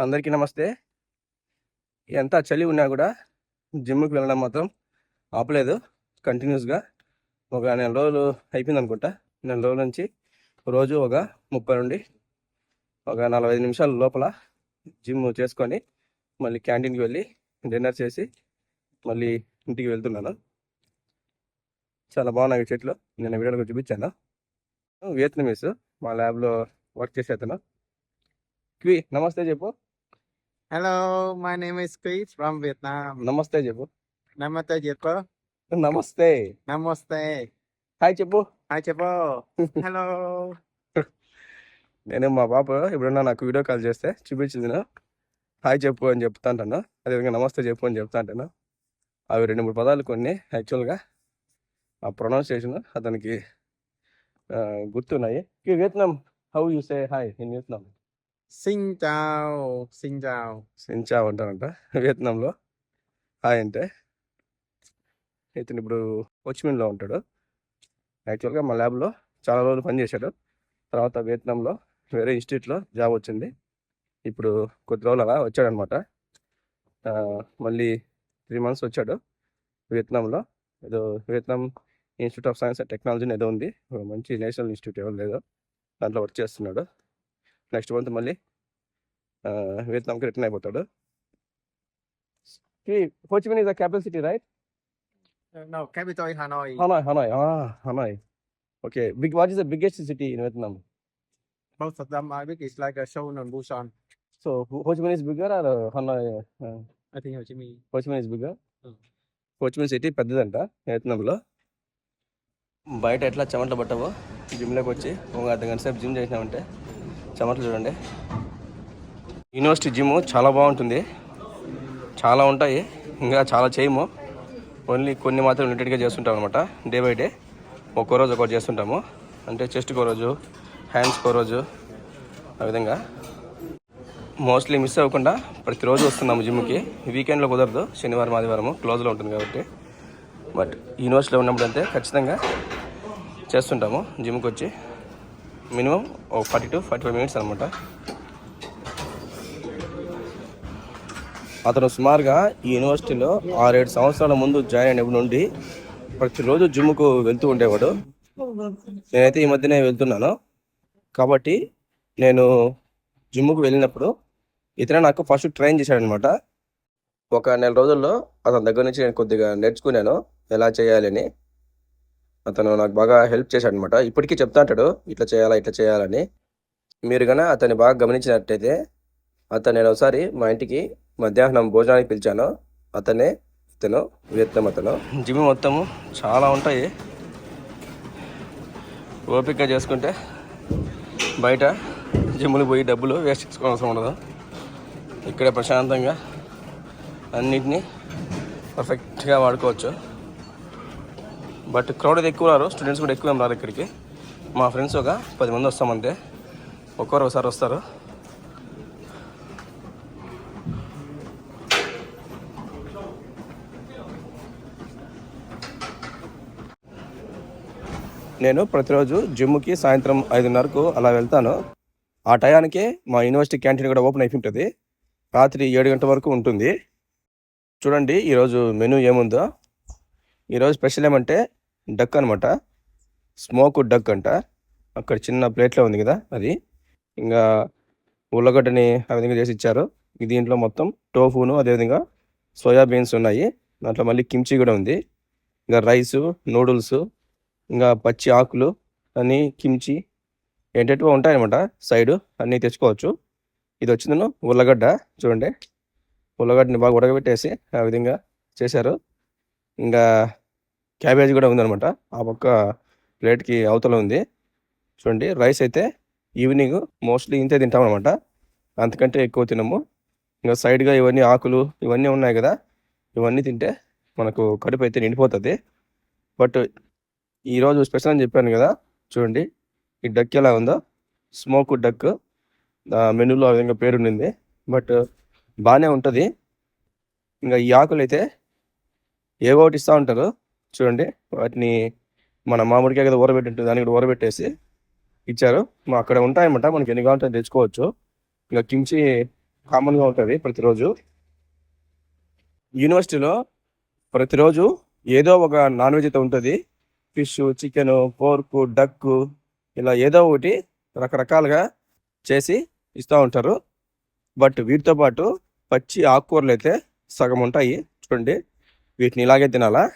అందరికీ నమస్తే. ఎంత చలి ఉన్నా కూడా జిమ్కి వెళ్ళడం మాత్రం ఆపలేదు. కంటిన్యూస్గా ఒక నెల రోజులు అయిపోయింది అనుకుంటా. నెల రోజుల నుంచి రోజు ఒక ముప్పై నుండి ఒక నలభై ఐదు నిమిషాల లోపల జిమ్ చేసుకొని మళ్ళీ క్యాంటీన్కి వెళ్ళి డిన్నర్ చేసి మళ్ళీ ఇంటికి వెళ్తున్నాను. చాలా బాగున్నాయి చెట్లు. నేను వీడియోలో చూపించాను. వియత్నమీస్ మా ల్యాబ్లో వర్క్ చేసేతను క్వి నమస్తే చెప్పు Hello, my name is Chris from Vietnam. నమస్తే చెప్పు Namaste Jepo. Namaste Namaste. Hi చెప్పు Hi Jepo. Hello. నేను మా పాప ఎప్పుడన్నా నాకు వీడియో కాల్ చేస్తే చూపించింది హాయ్ చెప్పు అని చెప్తా అంటాను అదేవిధంగా నమస్తే చెప్పు అని చెప్తా అంటాను అవి రెండు మూడు పదాలు కొన్ని యాక్చువల్గా ఆ ప్రొనౌన్సియేషన్ అతనికి గుర్తున్నాయి Vietnam how you say hi in Vietnam Xin chào. Xin chào. సించా అంటారంట. వియత్నాంలో. హాయ్ అంటే. ఇతను ఇప్పుడు హోచిమిన్లో ఉంటాడు. యాక్చువల్గా మా ల్యాబ్లో చాలా రోజులు పనిచేశాడు తర్వాత వియత్నాంలో వేరే ఇన్స్టిట్యూట్లో జాబ్ వచ్చింది. ఇప్పుడు కొద్ది రోజులు అలా వచ్చాడనమాట. మళ్ళీ త్రీ మంత్స్ వచ్చాడు వియత్నాంలో. ఏదో Vietnam institute of science and technology ఏదో ఉంది. మంచి నేషనల్ ఇన్స్టిట్యూట్ ఏదో లేదో. దాంట్లో వర్క్ చేస్తున్నాడు. నెక్స్ట్ మంత్ మళ్ళీ వియత్నాంకి రిటర్న్ అయిపోతాడు Ho Chi Minh is the capital city right Uh, capital is Hanoi. Hanoi Hanoi Hanoi okay big what is the biggest city in Vietnam Most of them I think it's like a Seoul and Busan. So Ho Chi Minh is bigger or Hanoi I think Ho Chi Minh. Ho Chi Minh is bigger. Ho Chi Minh city పెద్దదంట వియత్నాంలో బయట ఎట్లా చెమటలు పట్టవో జిమ్లోకి వచ్చి ఒక అర్ధ గంట సేపు జిమ్ చేసినామంటే చెమటలు చూడండి. యూనివర్సిటీ జిమ్ చాలా బాగుంటుంది. చాలా ఉంటాయి. ఇంకా చాలా చేయము. ఓన్లీ కొన్ని మాత్రం లిమిటెడ్గా చేస్తుంటాం అనమాట డే బై డే ఒక్కో రోజు ఒక్కటి చేస్తుంటాము. అంటే చెస్ట్ ఒక రోజు హ్యాండ్స్కి ఒక రోజు ఆ విధంగా. మోస్ట్లీ మిస్ అవ్వకుండా ప్రతిరోజు వస్తున్నాము జిమ్కి వీకెండ్లో కుదరదు. శనివారం ఆదివారం క్లోజ్లో ఉంటుంది కాబట్టి. బట్ యూనివర్సిటీలో ఉన్నప్పుడు అంతే. ఖచ్చితంగా చేస్తుంటాము. జిమ్కి వచ్చి. మినిమం ఒక forty to forty five minutes అనమాట అతను సుమారుగా ఈ యూనివర్సిటీలో ఆరేడు సంవత్సరాల ముందు జాయిన్ అయినప్పటి నుండి ప్రతిరోజు జిమ్కు వెళ్తూ ఉండేవాడు. నేనైతే ఈ మధ్యనే వెళ్తున్నాను. కాబట్టి నేను జిమ్కు వెళ్ళినప్పుడు ఇతనే నాకు ఫస్ట్ ట్రైన్ చేశాడనమాట ఒక నెల రోజుల్లో అతని దగ్గర నుంచి నేను కొద్దిగా నేర్చుకున్నాను ఎలా చేయాలని. అతను నాకు బాగా హెల్ప్ చేశాడనమాట. ఇప్పటికీ చెప్తా అంటాడు ఇట్లా చేయాలా ఇట్లా చేయాలని. మీరు కనుక అతన్ని బాగా గమనించినట్టయితే అతను నేను ఒకసారి మా ఇంటికి మధ్యాహ్నం భోజనానికి పిలిచాను. అతనే ఇతను వియత్నం అతను. జిమ్ మొత్తము చాలా ఉంటాయి. ఓపిక చేసుకుంటే బయట జిమ్లు పోయి డబ్బులు వేస్ట్ చేసుకోవాల్సిన ఉండదు. ఇక్కడే ప్రశాంతంగా అన్నిటినీ పర్ఫెక్ట్గా వాడుకోవచ్చు. బట్ క్రౌడ్ ఎక్కువ రారు. స్టూడెంట్స్ కూడా ఎక్కువ ఏం రారు ఇక్కడికి. మా ఫ్రెండ్స్ ఒక పది మంది వస్తామంతే ఒక్కొరు ఒకసారి వస్తారు. నేను ప్రతిరోజు జిమ్కి సాయంత్రం ఐదున్నరకు అలా వెళ్తాను. ఆ టయానికే మా యూనివర్సిటీ క్యాంటీన్ కూడా ఓపెన్ అయిపోయి ఉంటుంది. రాత్రి ఏడు గంటల వరకు ఉంటుంది. చూడండి ఈరోజు మెనూ ఏముందో. ఈరోజు స్పెషల్ ఏమంటే డక్ అనమాట స్మోక్ డక్ అంట. అక్కడ చిన్న ప్లేట్లో ఉంది కదా అది. ఇంకా ఉల్లగడ్డని ఆ విధంగా చేసి ఇచ్చారు. దీంట్లో మొత్తం టోఫును అదేవిధంగా సోయాబీన్స్ ఉన్నాయి. దాంట్లో మళ్ళీ కిమ్చి కూడా ఉంది. ఇంకా రైసు నూడిల్స్ ఇంకా పచ్చి ఆకులు అని కిమ్చి ఏంటంటే ఉంటాయన్నమాట సైడు అన్నీ తెచ్చుకోవచ్చు. ఇది వచ్చిందను ఉల్లగడ్డ. చూడండి. ఉల్లగడ్డని బాగా ఉడకబెట్టేసి ఆ విధంగా చేశారు. ఇంకా క్యాబేజ్ కూడా ఉందనమాట ఆ పక్క ప్లేట్కి అవతల ఉంది. చూడండి రైస్ అయితే ఈవినింగ్ మోస్ట్లీ ఇంతే తింటాం అనమాట అంతకంటే ఎక్కువ తినము. ఇంకా సైడ్గా ఇవన్నీ ఆకులు ఇవన్నీ ఉన్నాయి కదా ఇవన్నీ తింటే మనకు కడుపు అయితే నిండిపోతుంది. బట్ ఈరోజు స్పెషల్ అని చెప్పాను కదా చూడండి ఈ డక్ ఎలా ఉందో. Smoke duck. మెనూలో ఆ విధంగా పేరు ఉండింది బట్ బాగానే ఉంటుంది. ఇంకా ఈ ఆకులు అయితే ఏవో ఒకటి ఇస్తూ ఉంటారు. చూడండి. వాటిని మన మామిడికాయ కదా ఊరబెట్టి ఉంటుంది దాన్ని కూడా ఊరబెట్టేసి ఇచ్చారు. మా అక్కడ ఉంటాయన్నమాట. మనకి ఎన్ని కావాలంటే తెచ్చుకోవచ్చు. ఇంకా కించి కామన్గా ఉంటుంది ప్రతిరోజు. యూనివర్సిటీలో ప్రతిరోజు ఏదో ఒక నాన్ వెజ్ అయితే ఉంటుంది. ఫిష్ చికెన్ పోర్కు డక్కు ఇలా ఏదో ఒకటి రకరకాలుగా చేసి ఇస్తూ ఉంటారు. బట్ వీటితో పాటు పచ్చి ఆకుకూరలు అయితే సగం ఉంటాయి. చూడండి. వీటిని ఇలాగే తినాలా?